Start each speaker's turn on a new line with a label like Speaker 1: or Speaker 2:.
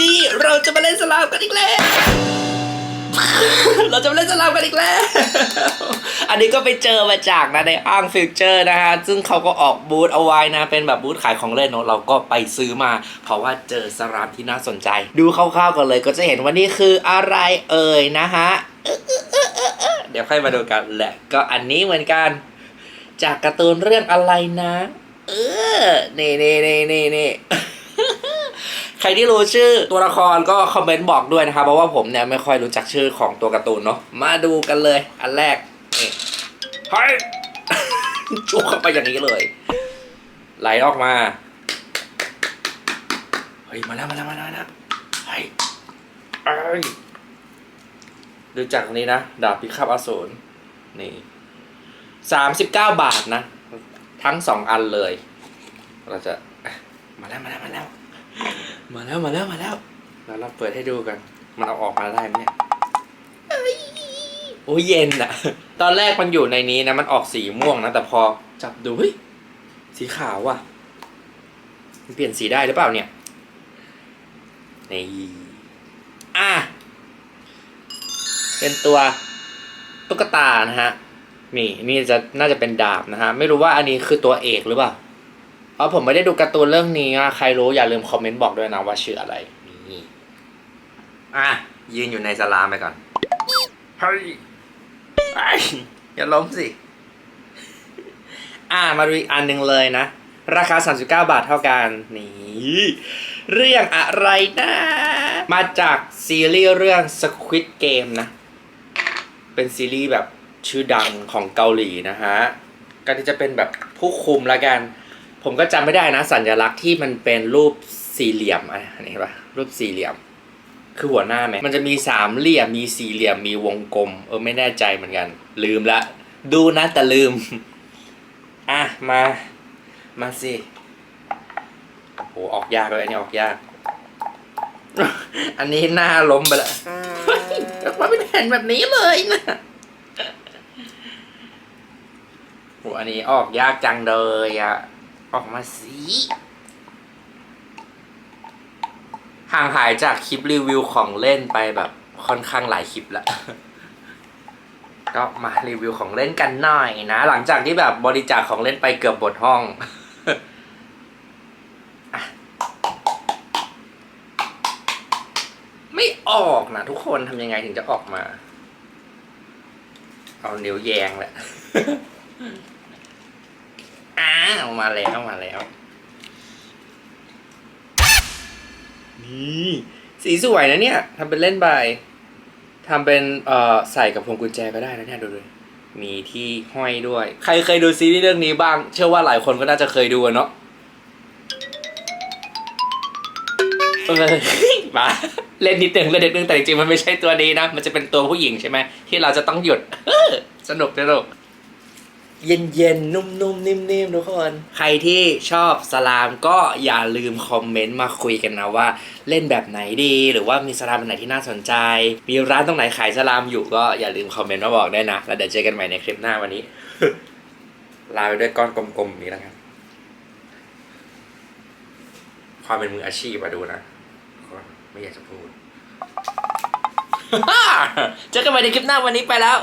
Speaker 1: นี่เราจะมาเล่นสลามกันอีกแล้ว เราจะมาเล่นสลามกันอีกแล้ว อันนี้ก็ไปเจอมาจากนะในห้างฟิวเจอร์นะฮะ ซึ่งเขาก็ออกบูธเอาไว้นะ เป็นแบบบูธขายของเล่นเนอะเราก็ไปซื้อมา เพราะว่าเจอสลามที่น่าสนใจ ดูคร่าวๆกันเลยก็จะเห็นว่านี่คืออะไรเอ่ยนะฮะ เดี๋ยวค่อยมาดูกันแหละ ก็อันนี้เหมือนกัน จากการ์ตูนเรื่องอะไรนะ เออ นี่นี่นี่นี่นี่ ใครที่รู้ชื่อตัวละครก็คอมเมนต์บอกด้วยนะครับ เพราะว่าผมเนี่ยไม่ค่อยรู้จักชื่อของตัวการ์ตูนเนาะมาดูกันเลย อันแรกนี่เฮ้ยจุกเข้าไปอย่างนี้เลย ไหลออกมาเฮ้ยมาแล้วมาแล้วมาแล้วมาแล้วเฮ้ยเอ้ยดูจากนี้นะดาบพิฆาตอสูรนี่สามสิบเก้าบาทนะ ทั้งสองอันเลย เราจะมาแล้วมาแล้วมาแล้ว มาแล้วมาแล้วมาแล้วแล้วเราเปิดให้ดูกัน มันเอาออกมาได้ไหมเนี่ยโอ้ยเย็นอะตอนแรกมันอยู่ในนี้นะมันออกสีม่วงนะแต่พอจับดูเฮ้ยสีขาวว่ะมันเปลี่ยนสีได้หรือเปล่าเนี่ยนี่อะเป็นตัวตุ๊กตานะฮะนี่นี่จะน่าจะเป็นดาบนะฮะไม่รู้ว่าอันนี้คือตัวเอกหรือเปล่า เพราะผมไม่ได้ดูการ์ตูนเรื่องนี้อะใครรู้อย่าลืมคอมเมนต์บอกด้วยนะว่าชื่ออะไรนี่อะยืนอยู่ในสลามไปก่อนเฮ้ยอ้อย่าล้มสิ อะมาดูอีกอันหนึ่งเลยนะ ราคา 39 บาทเท่ากันนี่เรื่องอะไรนะ มาจากซีรีส์เรื่อง Squid Game นะ เป็นซีรีส์แบบชื่อดังของเกาหลีนะฮะก็ที่จะเป็นแบบผู้คุมละกัน ผมก็จำไม่ได้นะ สัญลักษณ์ที่มันเป็นรูปสี่เหลี่ยมอะอันนี้เห็นปะรูปสี่เหลี่ยม คือหัวหน้าไหมมันจะมีสามเหลี่ยมมีสี่เหลี่ยมมีวงกลม เออไม่แน่ใจเหมือนกัน ลืมละ ดูนะแต่ลืม อะมา มาสิโอ้ออกยากเลยอันนี้ออกยาก อันนี้หน้าล้มไปละเฮ้ยมันเป็นแผ่นแบบนี้เลยนะโหอันนี้ออกยากจังเลยอะ ออกมาสิห่างหายจากคลิปรีวิวของเล่นไปแบบค่อนข้างหลายคลิปแล้วก็มารีวิวของเล่นกันหน่อยนะ หลังจากที่แบบบริจาคของเล่นไปเกือบหมดห้องไม่ออกนะทุกคนทำยังไงถึงจะออกมา เอาเนิ้วแยงแหละ อ้าวมาแล้วมาแล้ว นี่ สีสวยนะเนี่ยทำเป็นเล่นใบทำเป็นเอ่อใส่กับพวงกุญแจก็ได้นะเนี่ยดูเลยมีที่ห้อยด้วย ใครเคยดูซีรีส์เรื่องนี้บ้าง เชื่อว่าหลายคนก็น่าจะเคยดูเนาะเออมาเล่นนิดนึงเล่นนิดนึงแต่จริงๆมันไม่ใช่ตัวนี้นะ มันจะเป็นตัวผู้หญิงใช่ไหมที่เราจะต้องหยุดสนุกสนุก เย็นเย็นๆนุ่มนุ่มๆนิ่มนิ่มๆทุกคน ใครที่ชอบสลามก็อย่าลืมคอมเมนต์มาคุยกันนะว่า เล่นแบบไหนดี หรือว่ามีสลามแบบไหนที่น่าสนใจ มีร้านตรงไหนขายสลามอยู่ก็อย่าลืมคอมเมนต์มาบอกได้นะ แล้วเดี๋ยวเจอกันใหม่ในคลิปหน้าวันนี้ ลาไปด้วยก้อนกลมๆนี้แล้วกันความเป็นมืออาชีพมาดูนะก็ไม่อยากจะพูดเจอกันใหม่ในคลิปหน้าวันนี้ไปแล้ว